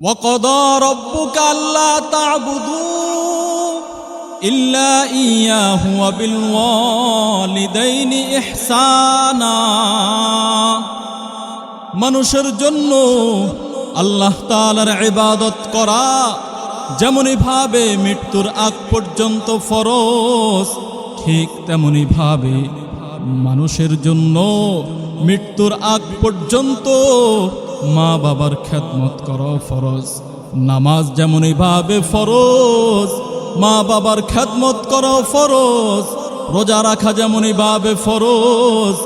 وقضى ربك ألا تعبدوا إلا إياه وبالوالدين إحسانا মানুষের জন্য আল্লাহ তাআলার ইবাদত করা যেমনই ভাবে মৃত্যুর আগ পর্যন্ত ফরজ ঠিক তেমনি ভাবে মানুষের জন্য মৃত্যুর আগ পর্যন্ত মা বাবার খেদমত করা ফরজ। নামাজ যেমনই ভাবে ফরজ মা বাবার খেদমত করা ফরজ, রোজা রাখা যেমনই ভাবে ফরজ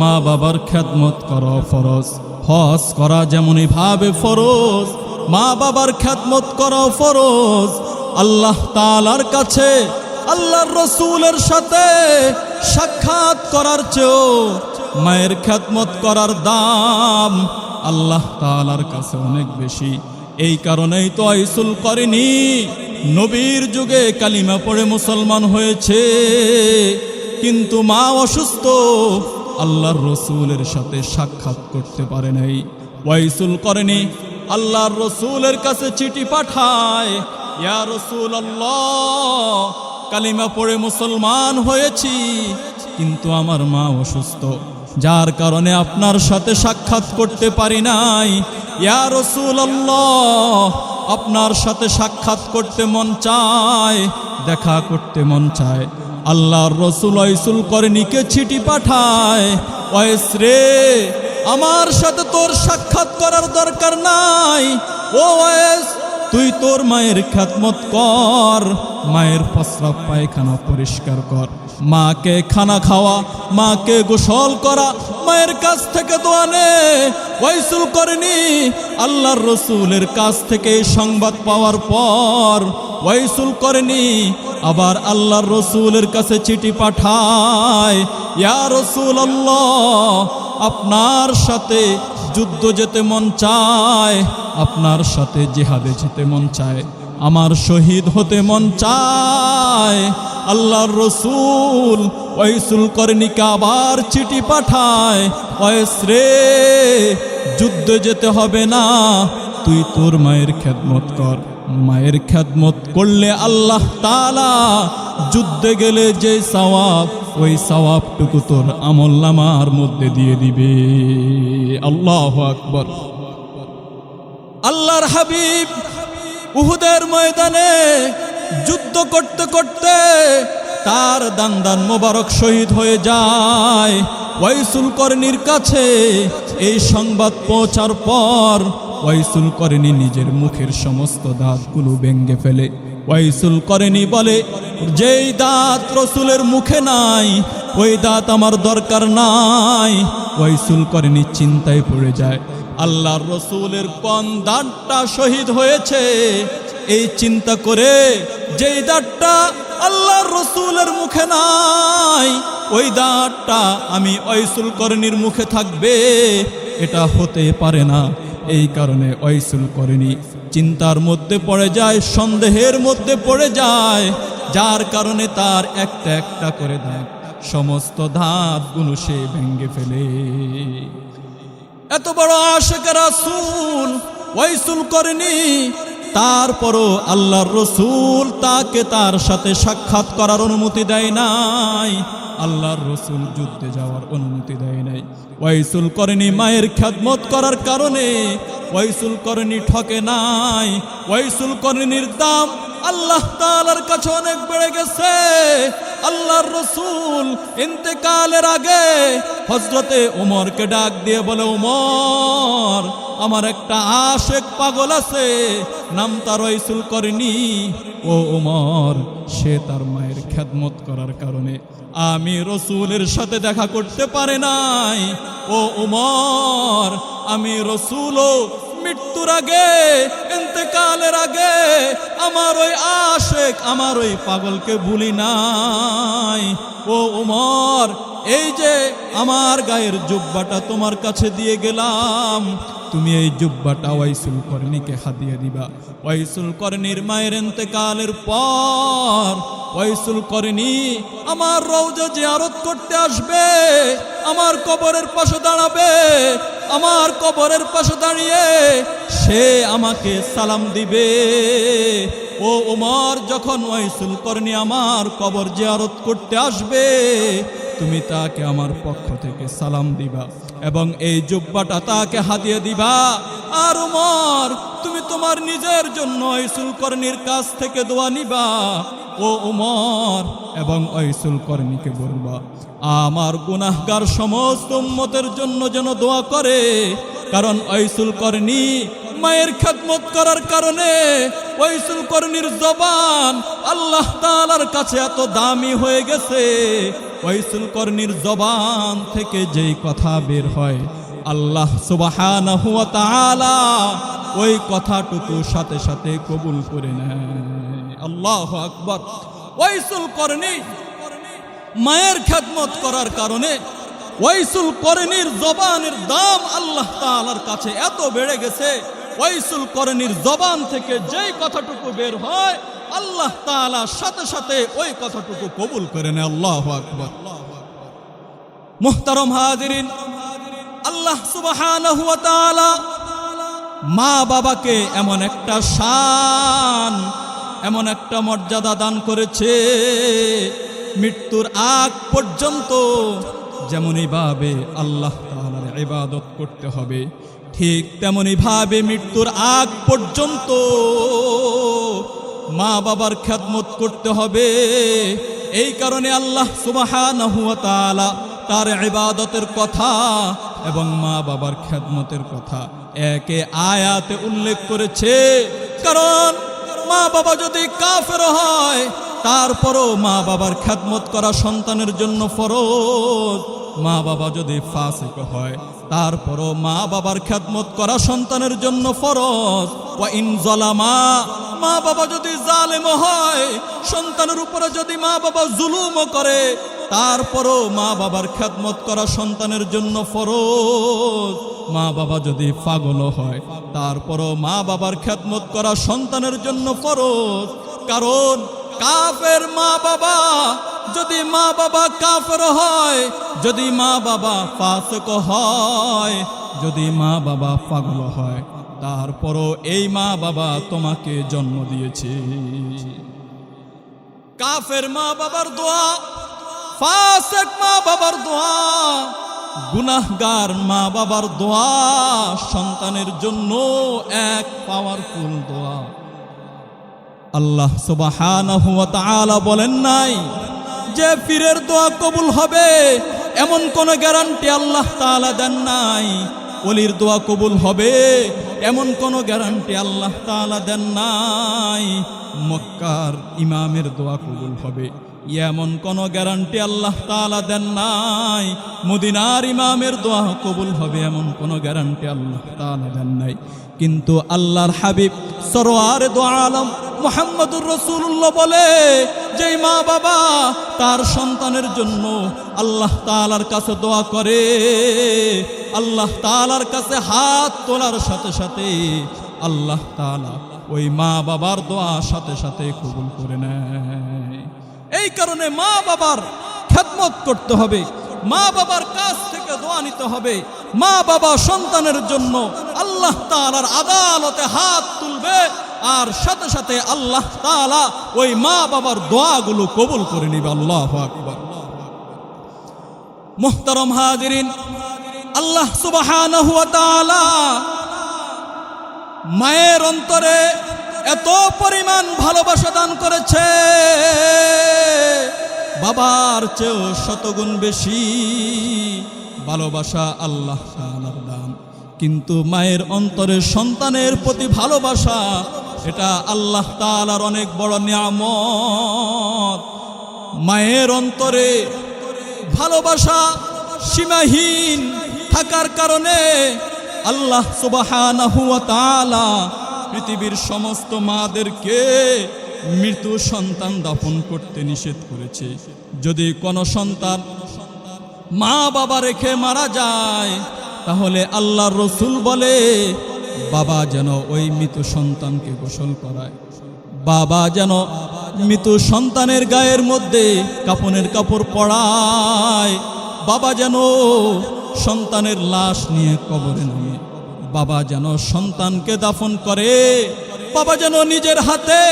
মা বাবার খেদমত করা ফরজ, হজ করা যেমনই ভাবে ফরজ মা বাবার খ্যাতমত করা ফরজ। আল্লাহ তালার কাছে, আল্লাহর রসুলের সাথে সাক্ষাৎ করার চেয়েও মায়ের খ্যাতমত করার দাম আল্লাহ তালার কাছে অনেক বেশি। এই কারণেই তো আইসুল করেনি। নবীর যুগে কালিমা পড়ে মুসলমান হয়েছে। কিন্তু মা অসুস্থ। আল্লাহর রসুলের সাথে সাক্ষাৎ করতে পারে নাই। ওয়াইসুল করেনি। আল্লাহর রসুলের কাছে চিঠি পাঠায় রসুল আল্লাহ কালিমা পড়ে মুসলমান হয়েছি, কিন্তু আমার মা অসুস্থ। যার কারণে আপনার সাথে সাক্ষাৎ করতে পারি নাই। ইয়া রসুল আপনার সাথে সাক্ষাৎ করতে মন চায়, দেখা করতে মন চায়। আল্লাহর রসুল ঐসুল করে নিকে চিঠি পাঠায় ওয়েস রে, আমার সাথে তোর সাক্ষাৎ করার দরকার নাই। ও ওয়েস তুই তোর মায়ের খ্যাতমত কর, মায়ের প্রস্রাব পায়খানা পরিষ্কার কর। মাকে খানা খাওয়া, মাকে গোসল করা, মায়ের কাছ থেকে তো ওয়াইসুল করেনি। আল্লাহর রসুলের কাছ থেকে সংবাদ পাওয়ার পর ওয়াইসুল করেনি। আবার আল্লাহর রসুলের কাছে চিঠি পাঠায়, ইয়া রসুল আল্লাহ আপনার সাথে যুদ্ধ যেতে মন চায়, আপনার সাথে জিহাদে যেতে মন চায়, আমার শহীদ হতে মন চায়। আল্লাহর রসুল ওয়াইসুল করেনিকে আবার চিঠি পাঠায় ওয়েস রে, যুদ্ধে যেতে হবে না। তুই তোর মায়ের খেদমত কর। মায়ের খেদমত করলে আল্লাহ তালা যুদ্ধে গেলে যে সওয়াব, ওই সওয়াবটুকু তোর আমল নামার মধ্যে দিয়ে দিবে। আল্লাহ আকবর। আল্লাহর হাবিব উহুদের ময়দানে যুদ্ধ করতে করতে তার দান দান মোবারক শহীদ হয়ে যায়। ওয়াইসুল করনির কাছে এই সংবাদ পৌঁছার পর ওয়াইসুল করেনি নিজের মুখের সমস্ত দাঁতগুলো ভেঙ্গে ফেলে। ওয়াইসুল করেনি বলে, যেই দাঁত রসুলের মুখে নাই, ওই দাঁত আমার দরকার নাই। ওয়াইসুল করেনি চিন্তায় পড়ে যায়। আল্লাহর রসুলের কোন দাঁতটা শহীদ হয়েছে। এই চিন্তা করে যেই দাঁতটা আল্লাহ রসুলের মুখে নাই, ওই দাঁতটা আমি ঐসুল করণীর মুখে থাকবে, এটা হতে পারে না। এই কারণে ঐসুল করেনি চিন্তার মধ্যে পড়ে যায়, সন্দেহের মধ্যে পড়ে যায়, যার কারণে তার একটা একটা করে দাঁত সমস্ত ধাপগুলো সে ভেঙ্গে ফেলে। এত বড় আশেখ রাসুল ওয়াইসুল করেনি তারপরও আল্লাহর রসুল তাকে তার সাথে সাক্ষাৎ করার অনুমতি দেয় নাই। আল্লাহর রসুল যুদ্ধে যাওয়ার অনুমতি দেয় নাই। ওয়াইসুল করেনি মায়ের খ্যাতমত করার কারণে ওয়াইসুল করেনি ঠকে নাই। ওয়াইসুল করেনির দাম আল্লাহ তালার কাছে অনেক বেড়ে গেছে। আল্লাহর রসুল ইন্তেকালের আগে হজরতে উমরকে ডাক দিয়ে বলে, উমর, আমার একটা আশেক পাগল আছে, নাম তার ঐসুল করেনি। ও উমর, সে তার মায়ের খেদমত করার কারণে আমি রসুলের সাথে দেখা করতে পারে নাই। ও উমর, আমি রসুলও মৃত্যুর আগে, ইন্তকালের আগে আমার ওই আশেক, আমার ওই পাগলকে ভুলি নাই। ও উমর, এই যে আমার গায়ের জুব্বাটা তোমার কাছে দিয়ে গেলাম তুমি এই জুব্বাটা ওয়াইসুল করনিকে হাতিয়ে দিবা। ওয়াইসুল করনির মায়ের ইন্তেকালের পর ওয়াইসুল করেনি আমার রৌজা জিয়ারত করতে আসবে, আমার কবরের পাশে দাঁড়াবে, আমার কবরের পাশে দাঁড়িয়ে সে আমাকে সালাম দিবে। ও উমর, যখন ওয়াইসুল করনি আমার কবর জিয়ারত করতে আসবে তুমি তাকে আমার পক্ষ থেকে সালাম দিবা এবং এই জুব্বাটা তাকে হাতিয়ে দিবা। আর উমর, তুমি তোমার নিজের জন্য ঐসুল কর্ণীর কাছ থেকে দোয়া নিবা। ও উমর, এবং ঐসুল কর্ণীকে বলবা, আমার গুনাহগার সমস্ত উম্মতের জন্য যেন দোয়া করে, কারণ ঐসুল কর্ণী মায়ের খেদমত করার কারণে ওইসুল কর্ণীর জবান আল্লাহ তাআলার কাছে এত দামি হয়ে গেছে। ওইসুল কর্ণীর জবান থেকে যেই কথা বের হয়, আল্লাহ তাআলা ওই কথাটুকু সাথে সাথে কবুল করে নেয়। আল্লাহ আকবার। ওইসুল কর্ণী মায়ের খেদমত করার কারণে ওয়াইসুল করণীর জবানের দাম আল্লাহ তাআলার কাছে এত বেড়ে গেছে, ওয়াইসুল করণীর জবান থেকে যেই কথাটুকু বের হয় আল্লাহ তাআলা সাথে সাথে ওই কথাটুকু কবুল করে নেয়। আল্লাহ আকবার। মুহতারম হাজিরিন, আল্লাহ তাআলা মা বাবাকে এমন একটা শান, এমন একটা মর্যাদা দান করেছে, মৃত্যুর আগ পর্যন্ত যেমনই ভাবে আল্লাহ তাআলার ইবাদত করতে হবে, ঠিক তেমনই ভাবে মৃত্যুর আগ পর্যন্ত মা বাবার খেদমত করতে হবে। এই কারণে আল্লাহ ওয়া তার ইবাদতের কথা এবং মা বাবার খেদমতের কথা একে আয়াতে উল্লেখ করেছে। কারণ মা বাবা যদি কাফের হয়, তারপরও মা বাবার খেদমত করা সন্তানের জন্য ফরজ। মা বাবা যদি ফাসিক হয়, তারপরও মা বাবার খেদমত করা সন্তানের জন্য ফরজ। ওয়া ইন জলামা মা বাবা যদি জালেম হয়, সন্তানের উপরে যদি মা বাবা জুলুম করে, তারপরও মা বাবার খেদমত করা সন্তানের জন্য ফরজ। মা বাবা যদি পাগল হয়, তারপরও মা বাবার খেদমত করা সন্তানের জন্য ফরজ। কারণ কাফের মা বাবা যদি মা বাবা কাফের হয়, যদি মা বাবা ফাসক হয়, যদি মা বাবা পাগল হয় তারপরও এই মা বাবা তোমাকে জন্ম দিয়েছে। কাফের মা বাবার দোয়া, ফাসেক মা বাবার দোয়া, গুনাহগার মা বাবার দোয়া, সন্তানের জন্য এক পাওয়ারফুল দোয়া। আল্লাহ তাআলা বলেন নাই যে পীরের দোয়া কবুল হবে, এমন কোন গ্যারান্টি আল্লাহ তাআলা দেন নাই। ওলির দোয়া কবুল হবে। এমন কোন গ্যারান্টি আল্লাহ তাআলা দেন নাই। মক্কার ইমামের দোয়া কবুল হবে। এমন কোন গ্যারান্টি আল্লাহ তাআলা দেন নাই। মদিনার ইমামের দোয়া কবুল হবে, এমন কোন গ্যারান্টি আল্লাহ তাআলা দেন নাই। কিন্তু আল্লাহর হাবিব, সরোয়ার দো আলম মোহাম্মদুর রসুল্লাহ বলে যে মা বাবা তার সন্তানের জন্য আল্লাহ তালার কাছে দোয়া করে, আল্লাহ তালার কাছে হাত তোলার সাথে সাথে আল্লাহ তালা ওই মা বাবার দোয়া সাথে সাথে কবুল করে নেয়। এই কারণে মা বাবার খেদমত করতে হবে, মা বাবার কাছ থেকে দোয়া নিতে হবে, মা বাবা সন্তানের জন্য আল্লাহ তালার আদালতে হাত তুলবে আর সাথে সাথে আল্লাহ তালা ওই মা বাবার দোয়াগুলো কবুল করে নিবে। আল্লাহ মোহতারম হাজিরিন, আল্লাহ তাআলা মায়ের অন্তরে এত পরিমাণ ভালোবাসা দান করেছে। বাবার চেয়েও শতগুণ বেশি ভালোবাসা আল্লাহ দান কিন্তু মায়ের অন্তরে সন্তানের প্রতি ভালোবাসা এটা আল্লাহ তাআলার অনেক বড় নিয়ামত। মায়ের অন্তরে ভালোবাসা সীমাহীন থাকার কারণে আল্লাহ ওয়া পৃথিবীর সমস্ত মাদেরকে মৃত্যু সন্তান দাপন করতে নিষেধ করেছে। যদি কোনো সন্তান মা বাবা রেখে মারা যায়, তাহলে আল্লাহর রসুল বলে বাবা যেন ওই মৃত সন্তানকে গোসল করায়। বাবা যেন মৃত সন্তানের গায়ের মধ্যে কাপনের কাপড় পড়ায় বাবা যেন সন্তানের লাশ নিয়ে কবরে নামে। বাবা যেন সন্তানকে দাফন করে। বাবা যেন নিজের হাতে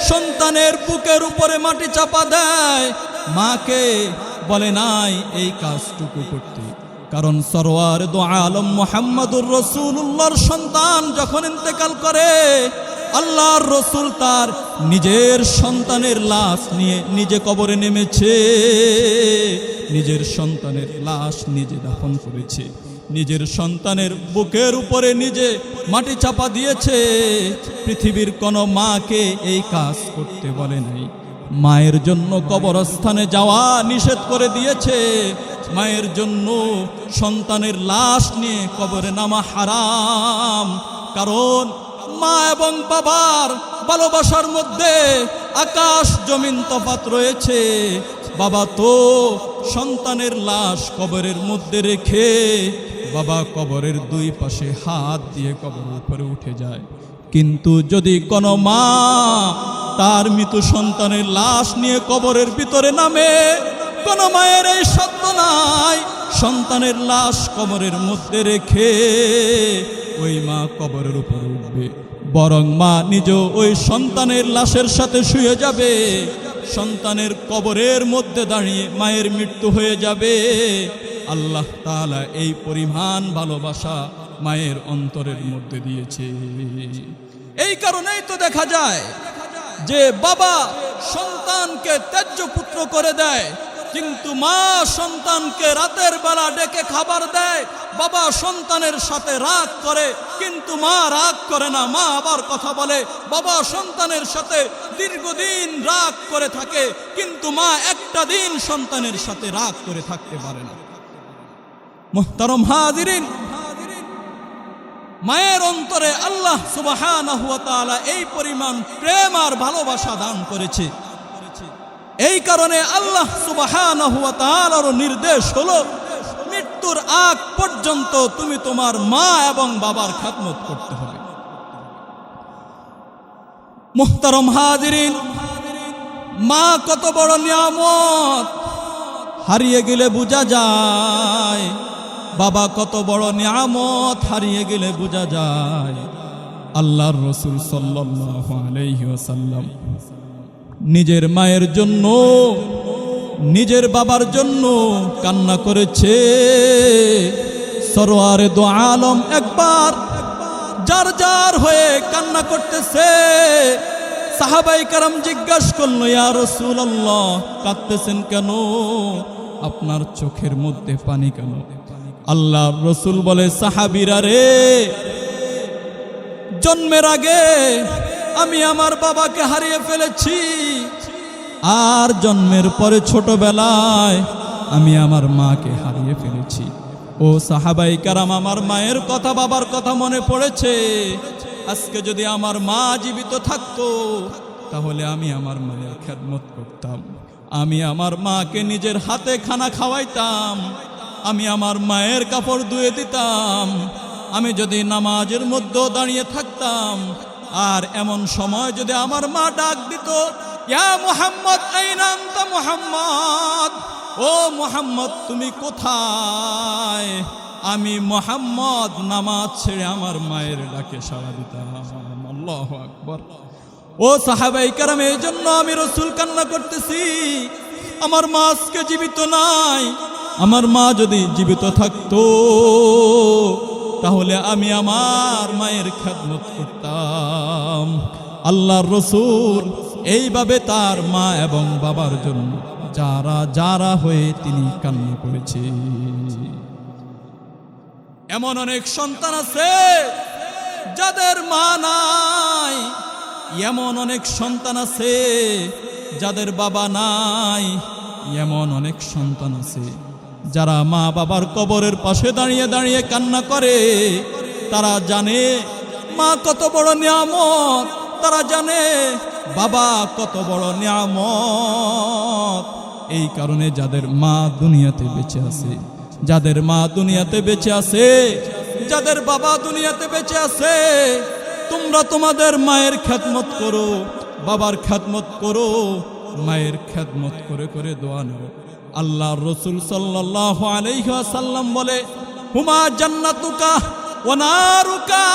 সন্তানের বুকের উপরে মাটি চাপা দেয়। মাকে বলে, নাই, এই কাজটুকু করতে কারণ সরোয়ার দো আলম মোহাম্মদুর রসুল্লাহর সন্তান যখন ইন্তেকাল করে, আল্লাহর রসুল তার নিজের সন্তানের লাশ নিয়ে নিজে কবরে নেমেছে, নিজের সন্তানের লাশ নিজে দাফন করেছে, নিজের সন্তানের বুকের উপরে নিজে মাটি চাপা দিয়েছে, পৃথিবীর কোনো মাকে এই কাজ করতে বলে নাই। মায়ের জন্য কবরস্থানে যাওয়া নিষেধ করে দিয়েছে। মায়ের জন্য সন্তানের লাশ নিয়ে কবরে নামা হারাম। কারণ মা এবং বাবার ভালোবাসার মধ্যে আকাশ জমিন তফাত রয়েছে। বাবা তো সন্তানের লাশ কবরের মধ্যে রেখে বাবা কবরের দুই পাশে হাত দিয়ে কবরের উপরে উঠে যায়। কিন্তু যদি কোনো মা তার মৃত সন্তানের লাশ নিয়ে কবরের ভিতরে নামে, কোনো মায়ের এই সত্য নাই সন্তানের লাশ কবরের মধ্যে রেখে ওই মা কবরের উপরে উঠবে। বরং মা নিজ ওই সন্তানের লাশের সাথে শুয়ে যাবে, সন্তানের কবরের মধ্যে দাঁড়িয়ে মায়ের মৃত্যু হয়ে যাবে। আল্লাহ তাআলা এই পরিমাণ ভালোবাসা মায়ের অন্তরের মধ্যে দিয়েছে। এই কারণেই তো দেখা যায় যে বাবা সন্তানকে ত্যায্য পুত্র করে দেয়, কিন্তু মা সন্তানকে রাতের বেলা ডেকে খাবার দেয়, বাবা সন্তানের সাথে রাগ করে, কিন্তু মা রাগ করে না, মা আবার কথা বলে, বাবা সন্তানের সাথে দীর্ঘদিন রাগ করে থাকে, কিন্তু মা একটা দিন সন্তানের সাথে রাগ করে থাকতে পারে না। মোহতারম হাজিরিন মায়ের অন্তরে আল্লাহ তাআলা এই পরিমাণ প্রেম আর ভালোবাসা দান করেছে। এই কারণে আল্লাহ ওয়া নির্দেশ হলো, মৃত্যুর আগ পর্যন্ত তুমি তোমার মা এবং বাবার খাতমত করতে হবে। মুহতারম হাজিরিন, মা কত বড় নিয়ামত, হারিয়ে গেলে বোঝা যায়। বাবা, কত বড় নিয়ামত হারিয়ে গেলে বোঝা যায়। আল্লাহর রসুল ওয়াসাল্লাম নিজের মায়ের জন্য, নিজের বাবার জন্য কান্না করেছে। সরোয়ারে দো আলম একবার যার যার হয়ে কান্না করতেছে। সাহাবাই কারাম জিজ্ঞাসা করল, ইয়া রাসূলুল্লাহ, কাঁদতেছেন কেন? আপনার চোখের মধ্যে পানি কেন? আল্লাহ রসুল বলে, সাহাবিরা রে, জন্মের আগে আমি আমার বাবাকে হারিয়ে ফেলেছি। আর জন্মের পরে ছোটবেলায় আমি আমার মাকে হারিয়ে ফেলেছি। ও সাহাবাই কারাম, আমার মায়ের কথা বাবার কথা মনে পড়েছে। আজকে যদি আমার মা জীবিত থাকতো, তাহলে আমি আমার মায়ের খেদমত করতাম। আমি আমার মাকে নিজের হাতে খানা খাওয়াইতাম। আমি আমার মায়ের কাপড় ধুয়ে দিতাম। আমি যদি নামাজের মধ্যেও দাঁড়িয়ে থাকতাম, আর এমন সময় যদি আমার মা ডাক দিত, ইয়া মুহাম্মদ আইনান্তা মুহাম্মদ? ও মুহাম্মদ, তুমি কোথায়? আমি মোহাম্মদ, নামাজ ছেড়ে আমার মায়ের ডাকে সাড়া দিতাম। আল্লাহ আকবর। ও সাহাবাই কারাম, এই জন্য আমি রসুল কান্না করতেছি। আমার মা আজকে জীবিত নাই। আমার মা যদি জীবিত থাকতো, তাহলে আমি আমার মায়ের খেদমত করতাম। আল্লাহর রসুল এইভাবে তার মা এবং বাবার জন্য যারা যারা হয়ে তিনি কান্না করেছে এমন অনেক সন্তান আছে যাদের মা নাই। এমন অনেক সন্তান আছে যাদের বাবা নাই। এমন অনেক সন্তান আছে যারা মা বাবার কবরের পাশে দাঁড়িয়ে দাঁড়িয়ে কান্না করে, তারা জানে মা কত বড় নিয়ামত। তারা জানে বাবা কত বড় নিয়ামত। এই কারণে যাদের মা দুনিয়াতে বেঁচে আছে, যাদের মা দুনিয়াতে বেঁচে আছে, যাদের বাবা দুনিয়াতে বেঁচে আছে, তোমরা তোমাদের মায়ের খ্যাতমত করো, বাবার খ্যাতমত করো, মায়ের খ্যাতমত করে করে দোয়া আল্লাহ রসুল সাল্লাহ আলাইসাল্লাম বলে, হুমা জান্নাতুকা ওনারুকা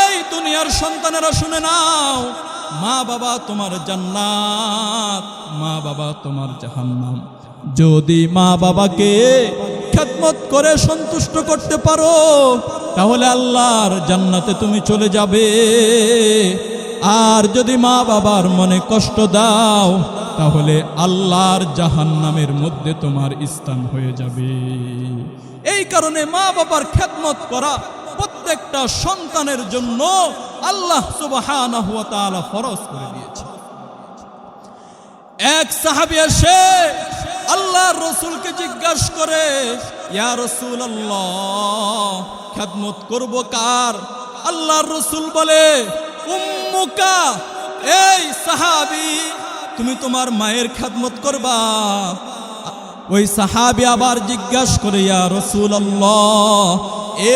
এই দুনিয়ার সন্তানেরা শুনে নাও, মা বাবা তোমার জান্নাত, মা বাবা তোমার জাহান্নাম। যদি মা বাবাকে খেদমত করে সন্তুষ্ট করতে পারো, তাহলে আল্লাহর জান্নাতে তুমি চলে যাবে। আর যদি মা বাবার মনে কষ্ট দাও তাহলে আল্লাহর জাহান্নামের মধ্যে তোমার স্থান হয়ে যাবে। এই কারণে মা বাবার খেদমত করা প্রত্যেকটা সন্তানের জন্য আল্লাহ তাআলা ফরজ করে দিয়েছে। এক সাহাবী এসে আল্লাহর রসুলকে জিজ্ঞাসা করে, ইয়া রসুল আল্লাহ খেদমত করব কার? আল্লাহর রসুল বলে, উম্মুকা, এই সাহাবী। তুমি তোমার মায়ের খেদমত করবা। ওই সাহাবি আবার জিজ্ঞাসা করে, ইয়া রসুল আল্লাহ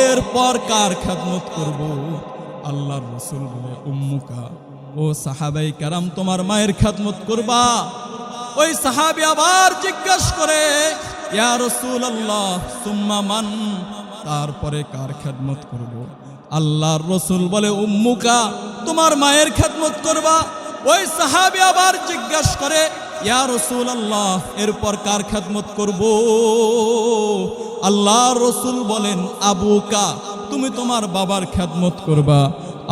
এরপর কার খেদমত করব? আল্লাহর রসুল বলে, উম্মুকা, ও সাহাবাই কারাম, তোমার মায়ের খেদমত করবা? ওই সাহাবি আবার জিজ্ঞাসা করে, ইয়া রসুল আল্লাহ সুম্মা মান, তারপরে কার খেদমত করব? আল্লাহর রসুল বলে, উম্মুকা, তোমার মায়ের খেদমত করবা? ওই সাহাবি আবার জিজ্ঞাসা করে, ইয়া রসুল আল্লাহ এরপর কার খেদমত করব? আল্লাহ রসুল বলেন, আবু কা, তুমি তোমার বাবার খেদমত করবা।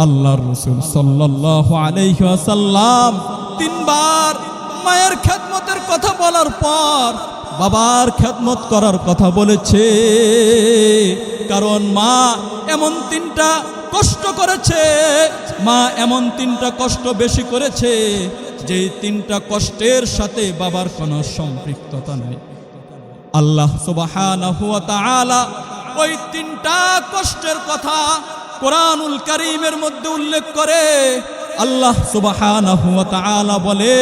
আল্লাহর রসুল সাল্লাহ আলাইসাল্লাম তিনবার মায়ের খেদমতের কথা বলার পর বাবার খেদমত করার কথা বলেছে। কারণ মা এমন তিনটা কষ্ট করেছে, মা এমন তিনটা কষ্ট বেশি করেছে যে তিনটা কষ্টের সাথে বাবার কোনো সম্পৃক্ততা নেই। আল্লাহ ওই তিনটা কষ্টের কথা কোরআনুল কারীমের মধ্যে উল্লেখ করে, আল্লাহ তাআলা বলে,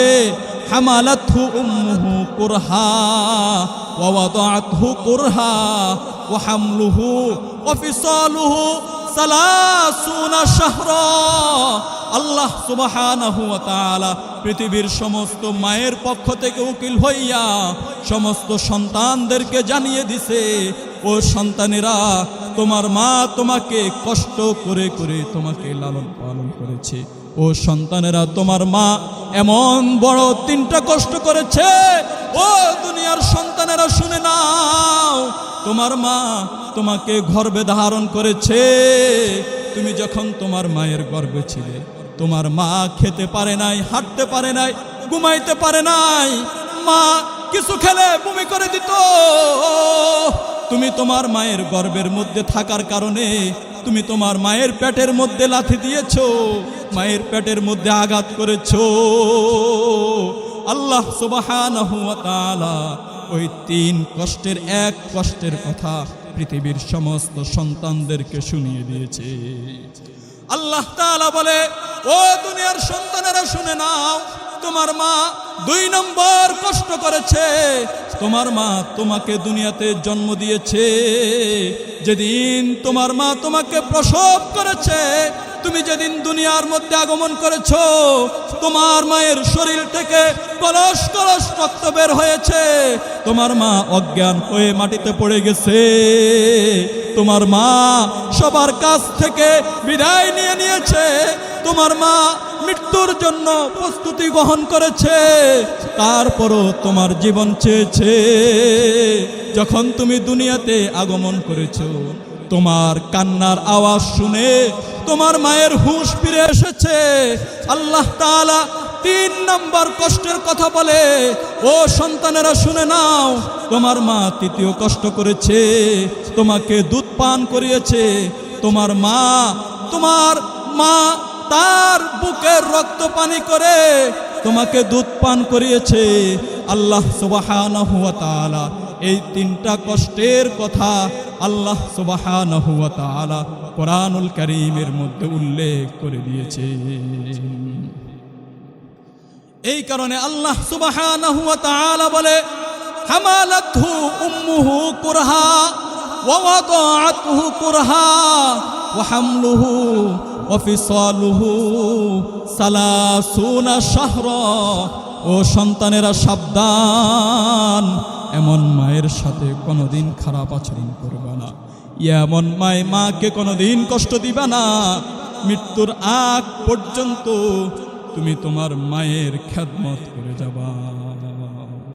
হামালাতহু কুরহা ওয়া হামলুহু ওয়া আল্লাহ সুবহানাহু পৃথিবীর সমস্ত মায়ের পক্ষ থেকে উকিল হইয়া সমস্ত সন্তানদেরকে জানিয়ে দিছে, ও সন্তানেরা, তোমার মা তোমাকে কষ্ট করে করে তোমাকে লালন পালন করেছে। ও সন্তানেরা, তোমার মা এমন বড় তিনটা কষ্ট করেছে তোমার মা তোমাকে গর্ভে ধারণ করেছে। তুমি যখন তোমার মায়ের গর্ভে ছিলে, তোমার মা খেতে পারে নাই, হাঁটতে পারে নাই, ঘুমাইতে পারে নাই, মা কিছু খেলে বমি করে দিত। তুমি তোমার মায়ের গর্বের মধ্যে থাকার কারণে তুমি তোমার মায়ের পেটের মধ্যে লাথি দিয়েছ, মায়ের পেটের মধ্যে আঘাত করেছ। আল্লাহ তাআলা ওই তিন কষ্টের, এক কষ্টের কথা পৃথিবীর সমস্ত সন্তানদেরকে শুনিয়ে দিয়েছে। আল্লাহ তাআলা বলে, ও দুনিয়ার সন্তানেরা, শুনে নাও, তোমার মা দুই নম্বর কষ্ট করেছে। তোমার মা তোমাকে দুনিয়াতে জন্ম দিয়েছে। যেদিন তোমার মা তোমাকে প্রসব করেছে তুমি যেদিন দুনিয়ার মধ্যে আগমন করেছ, তোমার মায়ের শরীর থেকে কলস কলস রক্ত বের হয়েছে। তোমার মা অজ্ঞান হয়ে মাটিতে পড়ে গেছে। তোমার মা সবার কাছ থেকে বিদায় নিয়ে নিয়েছে। তোমার মা মৃত্যুর জন্য প্রস্তুতি গ্রহণ করেছে। তারপরও তোমার জীবন চেয়েছে। যখন তুমি দুনিয়াতে আগমন করেছ তোমার কান্নার আওয়াজ শুনে তোমার মায়ের হুঁশ ফিরে এসেছে। আল্লাহ তাআলা তিন নম্বর কষ্টের কথা বলে, ও সন্তানেরা, শুনে নাও, তোমার মা তৃতীয় কষ্ট করেছে, তোমাকে দুধ পান করিয়েছে, তোমার মা তোমার মা তার বুকের রক্ত পানি করে তোমাকে দুধ পান করিয়েছে। আল্লাহ তাআলা এই তিনটা কষ্টের কথা আল্লাহ তাআলা কোরআনুল কারীমের মধ্যে উল্লেখ করে দিয়েছে এই কারণে আল্লাহ সুবহানাহু ওয়া তাআলা বলে, হামালাতহু উম্মুহু কুরহা কুরহা ও সন্তানেরা সাবধান। এমন মায়ের সাথে কোনোদিন খারাপ আচরণ করবে না। এমন মায় মাকে কোনোদিন কষ্ট দিবে না। মৃত্যুর আগ পর্যন্ত তুমি তোমার মায়ের খ্যাদমত করে যাবা।